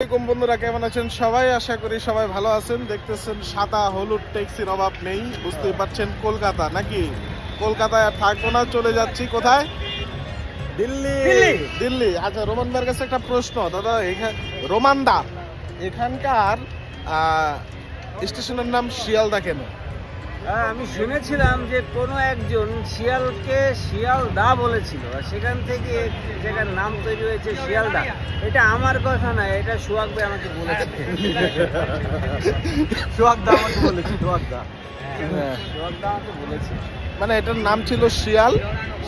আসসালামাইকুম বন্ধুরা কেমন আছেন সবাই? আশা করি সবাই ভালো আছেন। দেখতেছেন সাদা হলুদ ট্যাক্সির অভাব নেই। বুঝতেই পারছেন কলকাতা নাকি? কলকাতায় আর থাকব না চলে যাচ্ছি কোথায়? দিল্লি। দিল্লি। আচ্ছা রোমান ভাইয়ের কাছে একটা প্রশ্ন। দাদা এখানে রোমানদা এখানকার আহ, স্টেশনের নাম শিয়ালদা কেন? আমি শুনেছিলাম যে কোনো একজন শিয়ালকে শিয়ালদা বলেছিল আর সেখান থেকে জায়গার নাম তৈরি হয়েছে শিয়ালদা। এটা আমার কথা না এটা সোহাগ ভাই আমাকে বলেছে। সোহাগ দা আমাকে বলেছে সোহাগ দা। হ্যাঁ। সোহাগ দা আমাকে বলেছে। মানে এটার নাম ছিল শিয়াল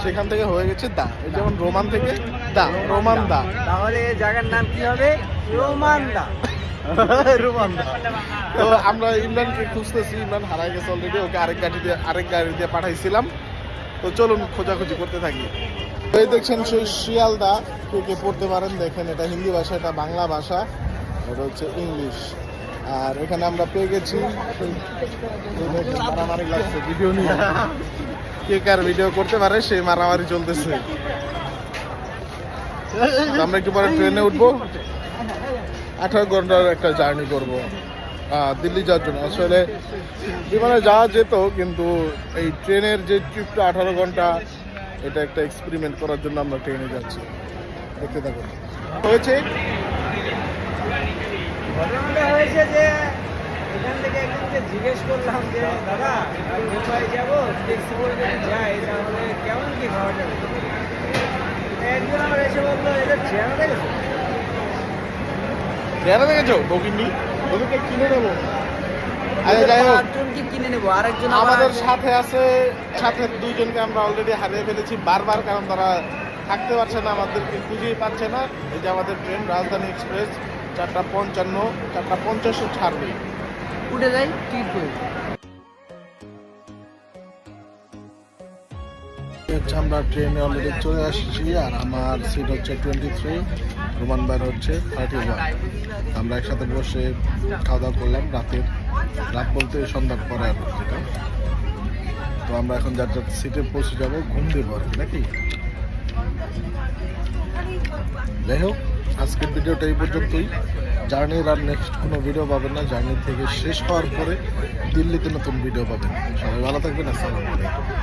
সেখান থেকে হয়ে গেছে দা। যেমন রোমান থেকে দা রোমান দা। তাহলে এই জায়গার নাম কি হবে? রোমান দা। তো আমরা ইমরানকে খুঁজতেছি, ইমরান হারাই গেছে অলরেডি ওকে আরেক গাড়ি দিয়ে আরেক গাড়ি দিয়ে পাঠাইছিলাম। তো চলুন, খোঁজাখুঁজি করতে থাকি। এই দেখছেন সেই শিয়ালদা, কে কে পড়তে পারেন, দেখেন এটা হিন্দি ভাষা, এটা বাংলা ভাষা, এটা হচ্ছে ইংলিশ। আর এখানে আমরা পেয়ে গেছি মারামারি লাগছে ভিডিও নিয়ে। কে কার ভিডিও করতে পারে, সেই মারামারি চলতেছে। আমরা একটু পরে ট্রেনে উঠবো। আঠারো ঘণ্টার একটা জার্নি করব দিল্লি যাওয়ার জন্য। আসলে বিমানে যাওয়া যেত, কিন্তু এই ট্রেনের যে ট্রিপটা আঠারো ঘণ্টা, এটা একটা এক্সপেরিমেন্ট করার জন্য আমরা ট্রেনে যাচ্ছি। দেখতে থাকুন। হয়েছে? জিজ্ঞেস করলাম যে, দাদা যাব যাই তাহলে কেমন কি ভাড়া যাবে? একজন আমার এসে বলল, এদের চেয়ারা দেখেছ ট্রেনে দেখেছ? বগিনি ওদেরকে কিনে নেব। আরে যাই হোক। কিনে নেব আরেকজন আমাদের সাথে আছে সাথে দুইজনকে আমরা অলরেডি হারিয়ে ফেলেছি বারবার কারণ তারা থাকতে পারছে না আমাদেরকে খুঁজেই পাচ্ছে না। এই যে আমাদের ট্রেন রাজধানী এক্সপ্রেস চারটা পঞ্চান্ন চারটা পঞ্চাশে ছাড়বে। উঠে যাই ঠিক করে হচ্ছে আমরা ট্রেনে অলরেডি চলে আসছি আর আমার সিট হচ্ছে টোয়েন্টি থ্রি রোমান বার হচ্ছে থার্টি ওয়ান আমরা একসাথে বসে খাওয়া দাওয়া করলাম রাতের। রাত বলতে সন্ধ্যার পরে আর যেটা তো আমরা এখন যার যার সিটে পৌঁছে যাব, ঘুম দেবো আর নাকি? যাই হোক, আজকের ভিডিওটা এই পর্যন্তই। জার্নির আর নেক্সট কোনো ভিডিও পাবেন না। জার্নি থেকে শেষ হওয়ার পরে দিল্লিতে নতুন ভিডিও পাবেন। সবাই ভালো থাকবেন, আসসালামু আলাইকুম।